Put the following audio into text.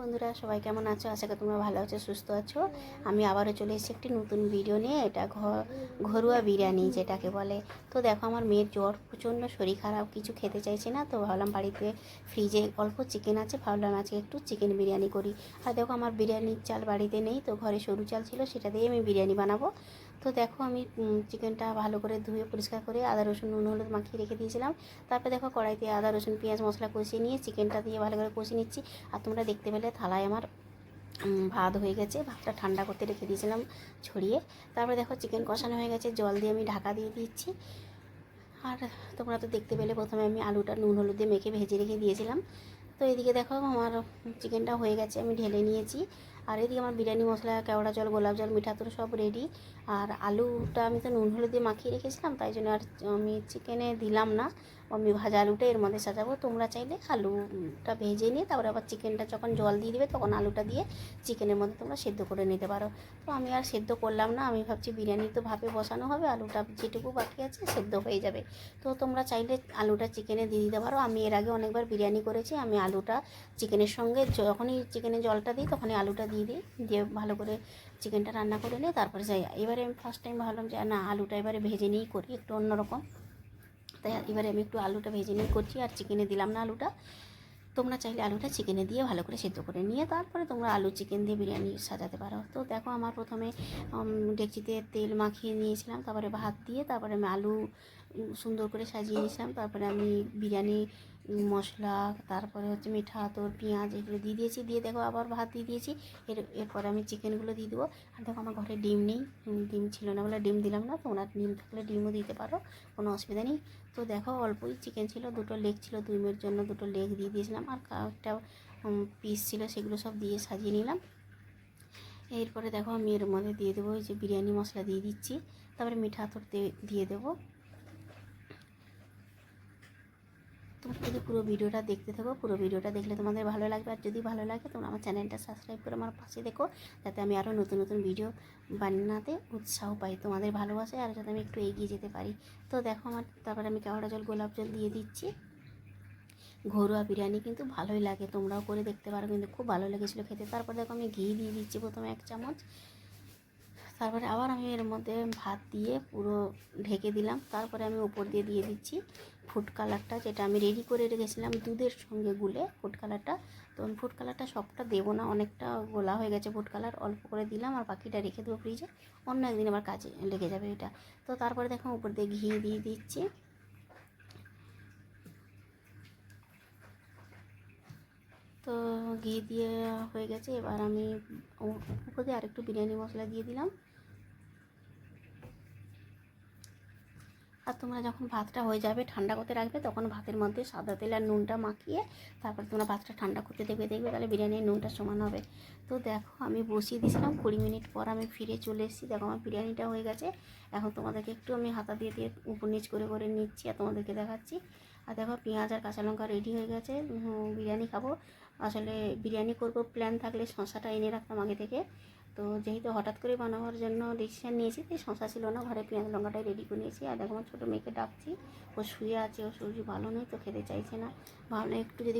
বন্ধুরা, সবাই কেমন আছো? আশা করি তোমরা ভালো আছো, সুস্থ আছো। আমি আবারও চলে এসেছি একটি নতুন ভিডিও নিয়ে। এটা ঘরোয়া বিরিয়ানি, যেটাকে বলে। তো দেখো, আমার মেয়ের জ্বর প্রচণ্ড, শরীর খারাপ, কিছু খেতে চাইছে না। তো ভাবলাম বাড়িতে ফ্রিজে অল্প চিকেন আছে। ভাবলাম আজকে একটু চিকেন বিরিয়ানি করি। আর দেখো, আমার বিরিয়ানির চাল বাড়িতে নেই। তো ঘরে সরু চাল ছিল, সেটা দিয়ে আমি বিরিয়ানি বানাবো। তো দেখো আমি চিকেনটা ভালো করে ধুয়ে পরিষ্কার করে আদা, রসুন, নুন, হলুদ মাখিয়ে রেখে দিয়েছিলাম। তারপরে দেখো কড়াইতে আদা, রসুন, পেঁয়াজ, মশলা কষিয়ে নিয়ে চিকেনটা দিয়ে ভালো করে কষিয়ে নিচ্ছি। আর তোমরা দেখতে পেলে থালায় আমার ভাত হয়ে গেছে। ভাতটা ঠান্ডা করতে রেখে দিয়েছিলাম ছড়িয়ে। তারপরে দেখো চিকেন কষানো হয়ে গেছে। জল দিয়ে আমি ঢাকা দিয়ে দিচ্ছি। আর তোমরা তো দেখতে পেলে প্রথমে আমি আলুটা নুন, হলুদ দিয়ে মেখে ভেজে রেখে দিয়েছিলাম। তো এদিকে দেখো আমার চিকেনটা হয়ে গেছে। আমি ঢেলে নিয়েছি। আর এদিকে আমার বিরিয়ানি মশলা, কেওড়া জল, গোলাপ জল, মিঠা তোর সব রেডি আর আলুটা আমি তো নুন হলুদ দিয়ে মাখিয়ে রেখেছিলাম, তাই জন্য আর আমি চিকেনে দিলাম না। আমি ভাজা আলুটা এর মধ্যে সাজাবো। তোমরা চাইলে আলুটা ভেজে নিয়ে তারপরে আবার চিকেনটা যখন জল দিয়ে দিবে তখন আলুটা দিয়ে চিকেনের মধ্যে তোমরা সেদ্ধ করে নিতে পারো। তো আমি আর সেদ্ধ করলাম না, আমি ভাবছি বিরিয়ানি তো ভাপে বসানো হবে, আলুটা যেটুকু বাকি আছে সেদ্ধ হয়ে যাবে। তো তোমরা চাইলে আলুটা চিকেনে দিয়ে দিতে পারো। আমি এর আগে অনেকবার বিরিয়ানি করেছি, আমি আলুটা চিকেনের সঙ্গে যখনই চিকেনে জলটা দিই তখনই আলুটা দিয়ে দিই, দিয়ে ভালো করে চিকেনটা রান্না করে নিয়ে তারপরে যাই। এবারে আমি ফার্স্ট টাইম ভাবলাম যে, না, আলুটা এবারে ভেজে নিয়েই করি, একটু অন্যরকম। তাই এবারে আমি একটু আলুটা ভেজে নিয়ে করছি, আর চিকেনে দিলাম না আলুটা। তোমরা চাইলে আলুটা চিকেনে দিয়ে ভালো করে সেদ্ধ করে নিয়ে তারপরে তোমরা আলু চিকেন দিয়ে বিরিয়ানি সাজাতে পারো। তো দেখো, আমার প্রথমে ডেকচিতে তেল মাখিয়ে নিয়েছিলাম, তারপরে ভাত দিয়ে, তারপরে আমি আলু সুন্দর করে সাজিয়ে নিয়েছিলাম, তারপরে আমি বিরিয়ানি মশলা, তারপরে হচ্ছে মিঠা তোর পেঁয়াজ এগুলো দিয়ে দিয়েছি। দিয়ে দেখো আবার ভাত দিয়ে দিয়েছি। এর, এরপরে আমি চিকেনগুলো দিয়ে দেবো। আর দেখো আমার ঘরে ডিম নেই ডিম ছিল না বলে ডিম দিলাম না। তো ওনার ডিম থাকলে ডিমও দিতে পারো, কোনো অসুবিধা নেই। তো দেখো অল্পই চিকেন ছিল, দুটো লেগ ছিল, দুই মেয়ের জন্য দুটো লেগ দিয়ে দিয়েছিলাম। আর একটা পিস ছিল, সেগুলো সব দিয়ে সাজিয়ে নিলাম। এরপরে দেখো আমি এর মধ্যে দিয়ে দেবো ওই যে বিরিয়ানি মশলা দিয়ে দিচ্ছি। তারপরে মিঠা আতর দিয়ে দেবো। তোমরা যদি পুরো ভিডিওটা দেখতে থাকো, পুরো ভিডিওটা দেখলে তোমাদের ভালো লাগবে। আর যদি ভালো লাগে, তোমরা আমার চ্যানেলটা সাবস্ক্রাইব করে আমার পাশে দেখো, যাতে আমি আরও নতুন নতুন ভিডিও বানাতে উৎসাহ পাই তোমাদের ভালোবাসে আর যাতে আমি একটু এগিয়ে যেতে পারি। তো দেখো আমার, তারপরে আমি কেওড়া জল, গোলাপ জল দিয়ে দিচ্ছি। ঘরোয়া বিরিয়ানি কিন্তু ভালোই লাগে, তোমরাও করে দেখতে পারো, কিন্তু খুব ভালো লেগেছিলো খেতে। তারপর দেখো আমি ঘি দিয়ে দিচ্ছি প্রথমে এক চামচ। তারপরে আবার আমি এর মধ্যে ভাত দিয়ে পুরো ঢেকে দিলাম। তারপরে আমি উপর দিয়ে দিয়ে দিচ্ছি ফুড কালারটা যেটা আমি রেডি করে রেখেছিলাম দুধের সঙ্গে গুলে ফুড কালারটা তো আমি ফুড কালারটা সবটা দেবো না, অনেকটা গোলা হয়ে গেছে ফুড কালার অল্প করে দিলাম আর বাকিটা রেখে দেবো ফ্রিজে অন্য একদিন আবার কাজে লেগে যাবে এটা। তো তারপরে দেখো উপর দিয়ে ঘি দিয়ে দিচ্ছি। তো ঘি দিয়ে হয়ে গেছে। এবার আমি উপরে আরেকটু বিরিয়ানি মশলা দিয়ে দিলাম। আর তোমরা যখন ভাতটা হয়ে যাবে ঠান্ডা করতে রাখবে, তখন ভাতের মধ্যে সাদা তেল আর নুনটা মাখিয়ে তারপর তোমরা ভাতটা ঠান্ডা করতে দেখবে দেখবে তাহলে বিরিয়ানির নুনটা সমান হবে। তো দেখো আমি বসিয়ে দিয়েছিলাম, কুড়ি মিনিট পর আমি ফিরে চলে এসেছি। দেখো আমার বিরিয়ানিটা হয়ে গেছে। এখন তোমাদেরকে একটু আমি হাতা দিয়ে দিয়ে উপর নিচ করে করে নিচ্ছি আর তোমাদেরকে দেখাচ্ছি। আর দেখো পেঁয়াজ আর কাঁচা লঙ্কা রেডি হয়ে গেছে। বিরিয়ানি খাব। আসলে বিরিয়ানি করব প্ল্যান থাকলে শশাটা এনে রাখতাম আগে থেকে। তো যেহেতু হঠাৎ করে বানাবার জন্য ডিসিশান নিয়েছি, তাই শশা ছিল না। ঘরে পেঁয়াজ লঙ্কাটাই রেডি করে নিয়েছি। আর দেখো আমার ছোটো মেয়েকে ডাকছি। ও শুয়ে আছে, ও শরীর ভালো নয় তো খেতে চাইছে না। ভালো একটু যদি